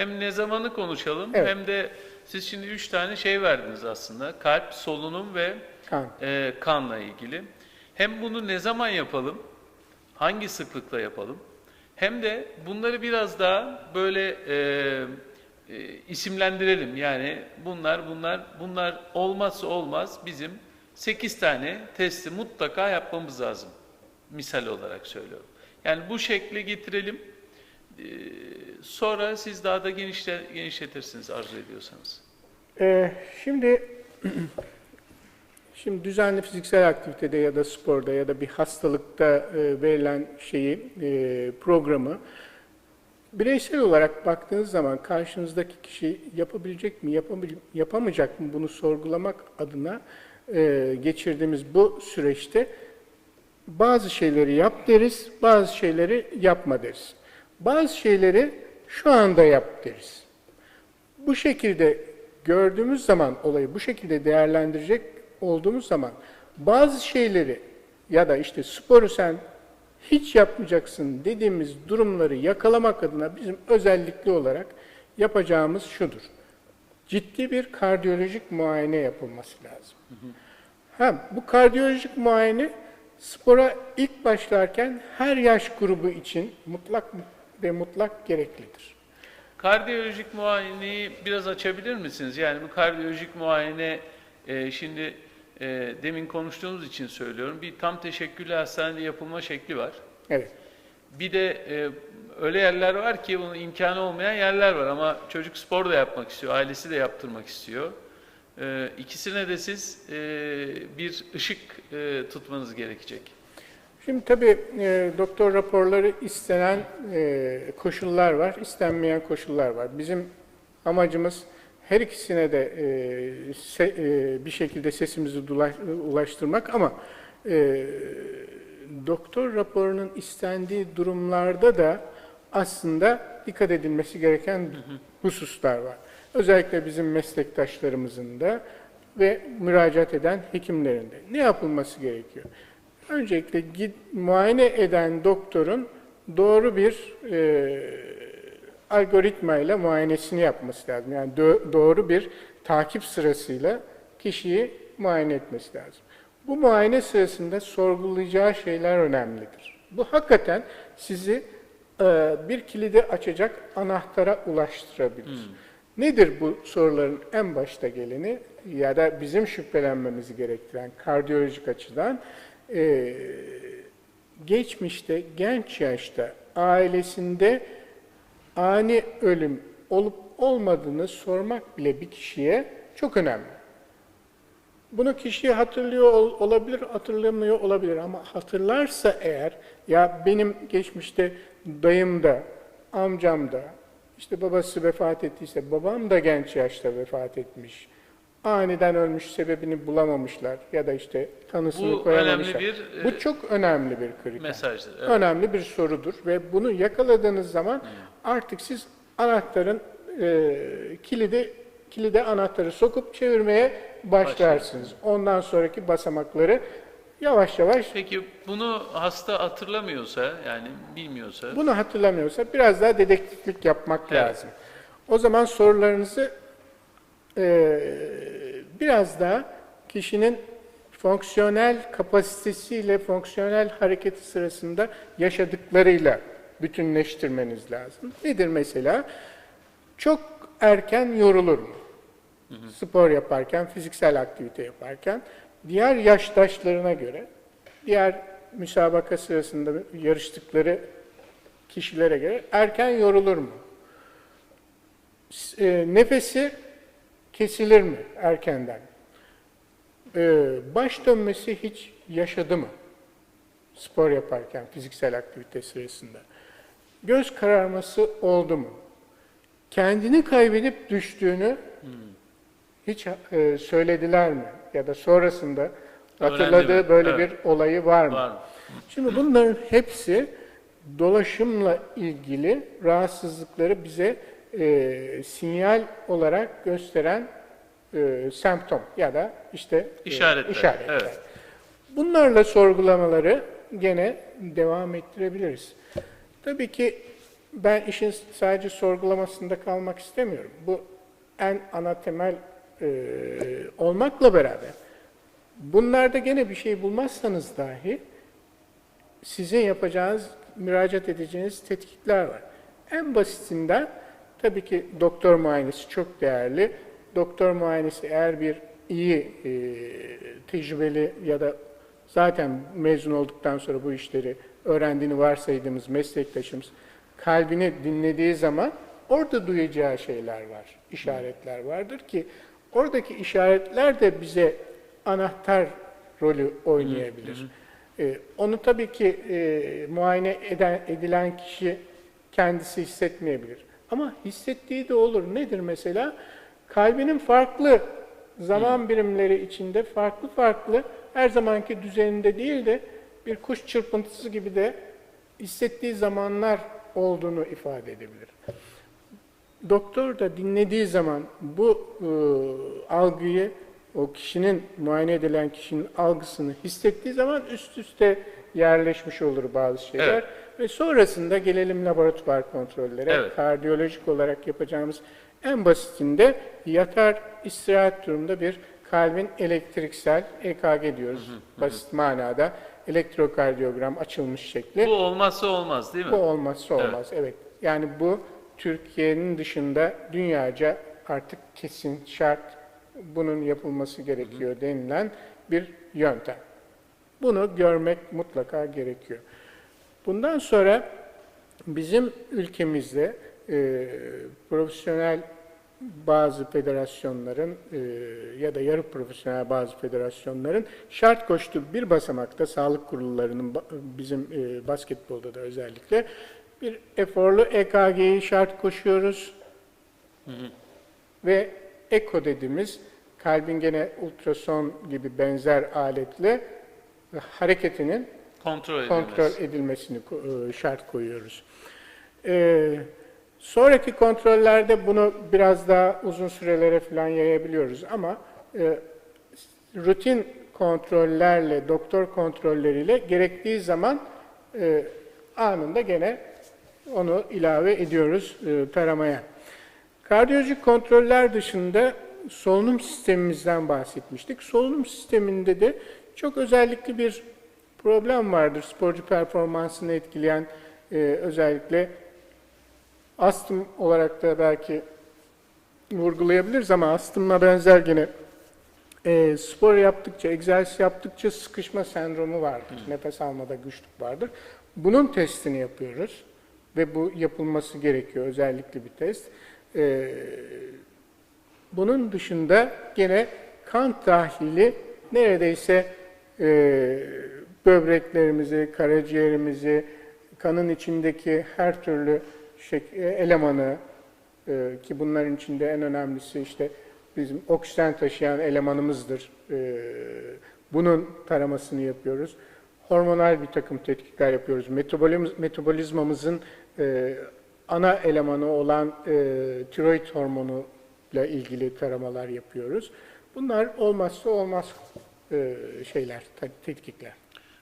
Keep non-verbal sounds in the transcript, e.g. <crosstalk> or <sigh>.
Hem ne zamanı konuşalım Evet. hem de siz şimdi üç tane şey verdiniz aslında. Kalp, solunum ve Kan. e, kanla ilgili. Hem bunu ne zaman yapalım, hangi sıklıkla yapalım, hem de bunları biraz daha böyle e, e, isimlendirelim. Yani bunlar, bunlar, bunlar olmazsa olmaz bizim 8 tane testi mutlaka yapmamız lazım. Misal olarak söylüyorum. Yani bu şekle getirelim. Ee, sonra siz daha da genişle, genişletirsiniz arzu ediyorsanız. Ee, şimdi <clears throat> şimdi düzenli fiziksel aktivitede ya da sporda ya da bir hastalıkta e, verilen şeyi e, programı bireysel olarak baktığınız zaman karşınızdaki kişi yapabilecek mi yapamayacak mı bunu sorgulamak adına e, geçirdiğimiz bu süreçte bazı şeyleri yap deriz, bazı şeyleri yapma deriz. Bazı şeyleri şu anda yap deriz. Bu şekilde gördüğümüz zaman olayı bu şekilde değerlendirecek olduğumuz zaman bazı şeyleri ya da işte sporu sen hiç yapmayacaksın dediğimiz durumları yakalamak adına bizim özellikli olarak yapacağımız şudur. Ciddi bir kardiyolojik muayene yapılması lazım. Ha, bu kardiyolojik muayene spora ilk başlarken her yaş grubu için mutlak ve mutlak gereklidir. Kardiyolojik muayeneyi biraz açabilir misiniz? Yani bu kardiyolojik muayene e, şimdi e, demin konuştuğumuz için söylüyorum. Bir tam teşekküllü hastanede yapılma şekli var. Evet. Bir de e, öyle yerler var ki bunun imkanı olmayan yerler var ama çocuk spor da yapmak istiyor, ailesi de yaptırmak istiyor. E, ikisine de siz e, bir ışık e, tutmanız gerekecek. Şimdi tabii e, doktor raporları istenen e, koşullar var, istenmeyen koşullar var. Bizim amacımız her ikisine de e, se- e, bir şekilde sesimizi ulaştırmak ama e, doktor raporunun istendiği durumlarda da aslında dikkat edilmesi gereken hususlar var. Özellikle bizim meslektaşlarımızın da ve müracaat eden hekimlerin de. Ne yapılması gerekiyor? Öncelikle git, muayene eden doktorun doğru bir e, algoritma ile muayenesini yapması lazım. Yani dö- doğru bir takip sırasıyla kişiyi muayene etmesi lazım. Bu muayene sırasında sorgulayacağı şeyler önemlidir. Bu hakikaten sizi e, bir kilidi açacak anahtara ulaştırabilir. Nedir bu soruların en başta geleni ya da bizim şüphelenmemizi gerektiren kardiyolojik açıdan e, geçmişte genç yaşta ailesinde ani ölüm olup olmadığını sormak bile bir kişiye çok önemli. Bunu kişi hatırlıyor ol- olabilir, hatırlamıyor olabilir ama hatırlarsa eğer ya benim geçmişte dayım da, amcam da, işte babası vefat ettiyse babam da genç yaşta vefat etmiş. Aniden ölmüş sebebini bulamamışlar ya da işte tanısını Bu koyamamışlar. önemli bir, e, Bu çok önemli bir kriter. Mesajdır. Evet. Önemli bir sorudur ve bunu yakaladığınız zaman artık siz anahtarın e, kilidi kilide anahtarı sokup çevirmeye başlarsınız. Ondan sonraki basamakları yavaş yavaş Peki bunu hasta hatırlamıyorsa yani bilmiyorsa bunu hatırlamıyorsa biraz daha dedektiflik yapmak Evet. lazım. O zaman sorularınızı e, biraz daha kişinin fonksiyonel kapasitesiyle, fonksiyonel hareketi sırasında yaşadıklarıyla bütünleştirmeniz lazım. Nedir mesela? Çok erken yorulur mu? Spor yaparken, fiziksel aktivite yaparken, diğer yaştaşlarına göre, diğer müsabaka sırasında yarıştıkları kişilere göre erken yorulur mu? E, nefesi kesilir mi erkenden? E, baş dönmesi hiç yaşadı mı? Spor yaparken, fiziksel aktivite sırasında. Göz kararması oldu mu? Kendini kaybedip düştüğünü hiç e, söylediler mi? Ya da sonrasında hatırladığı böyle Evet. bir olayı var mı? var mı? Şimdi bunların hepsi dolaşımla ilgili rahatsızlıkları bize e, sinyal olarak gösteren e, semptom ya da işte e, İşaretler, işaretler. evet. Bunlarla sorgulamaları gene devam ettirebiliriz. Tabii ki ben işin sadece sorgulamasında kalmak istemiyorum. Bu en ana temel e, olmakla beraber bunlarda gene bir şey bulmazsanız dahi sizin yapacağınız, müracaat edeceğiniz tetkikler var. En basitinden tabii ki doktor muayenesi çok değerli. Doktor muayenesi eğer bir iyi e, tecrübeli ya da zaten mezun olduktan sonra bu işleri öğrendiğini varsaydığımız meslektaşımız kalbini dinlediği zaman orada duyacağı şeyler var, işaretler vardır ki oradaki işaretler de bize anahtar rolü oynayabilir. Ee, onu tabii ki e, muayene eden, edilen kişi kendisi hissetmeyebilir. Ama hissettiği de olur. Nedir mesela? Kalbinin farklı zaman birimleri içinde farklı farklı her zamanki düzeninde değil de bir kuş çırpıntısı gibi de hissettiği zamanlar olduğunu ifade edebilir. Doktor da dinlediği zaman bu e, algıyı o kişinin muayene edilen kişinin algısını hissettiği zaman üst üste yerleşmiş olur bazı şeyler Evet. Ve sonrasında gelelim laboratuvar kontrollere. Evet. Kardiyolojik olarak yapacağımız en basitinde yatar istirahat durumunda bir kalbin elektriksel EKG diyoruz basit manada elektrokardiyogram açılmış şekli. Bu olmazsa olmaz değil mi? Bu olmazsa olmaz. Evet. Yani bu Türkiye'nin dışında dünyaca artık kesin şart bunun yapılması gerekiyor denilen bir yöntem. Bunu görmek mutlaka gerekiyor. Bundan sonra bizim ülkemizde e, profesyonel bazı federasyonların e, ya da yarı profesyonel bazı federasyonların şart koştuğu bir basamakta sağlık kurullarının bizim e, basketbolda da özellikle bir eforlu EKG'yi şart koşuyoruz. Ve eko dediğimiz kalbin gene ultrason gibi benzer aletle hareketinin Kontrol kontrol edilmesini e, şart koyuyoruz. Ee, sonraki kontrollerde bunu biraz daha uzun sürelere falan yayabiliyoruz ama e, rutin kontrollerle, doktor kontrolleriyle gerektiği zaman e, anında gene onu ilave ediyoruz e, taramaya. Kardiyolojik kontroller dışında solunum sistemimizden bahsetmiştik. Solunum sisteminde de çok özellikle bir problem vardır. Sporcu performansını etkileyen e, özellikle astım olarak da belki vurgulayabiliriz ama astımla benzer gene e, spor yaptıkça, egzersiz yaptıkça sıkışma sendromu vardır. Nefes almada güçlük vardır. Bunun testini yapıyoruz ve bu yapılması gerekiyor özellikle bir test. E, bunun dışında gene kan tahlili neredeyse e, böbreklerimizi, karaciğerimizi, kanın içindeki her türlü e, elemanı e, ki bunların içinde en önemlisi işte bizim oksijen taşıyan elemanımızdır. E, bunun taramasını yapıyoruz. Hormonal bir takım tetkikler yapıyoruz. Metabolimiz, metabolizmamızın e, ana elemanı olan e, tiroid hormonu ile ilgili taramalar yapıyoruz. Bunlar olmazsa olmaz e, şeyler, te- tetkikler.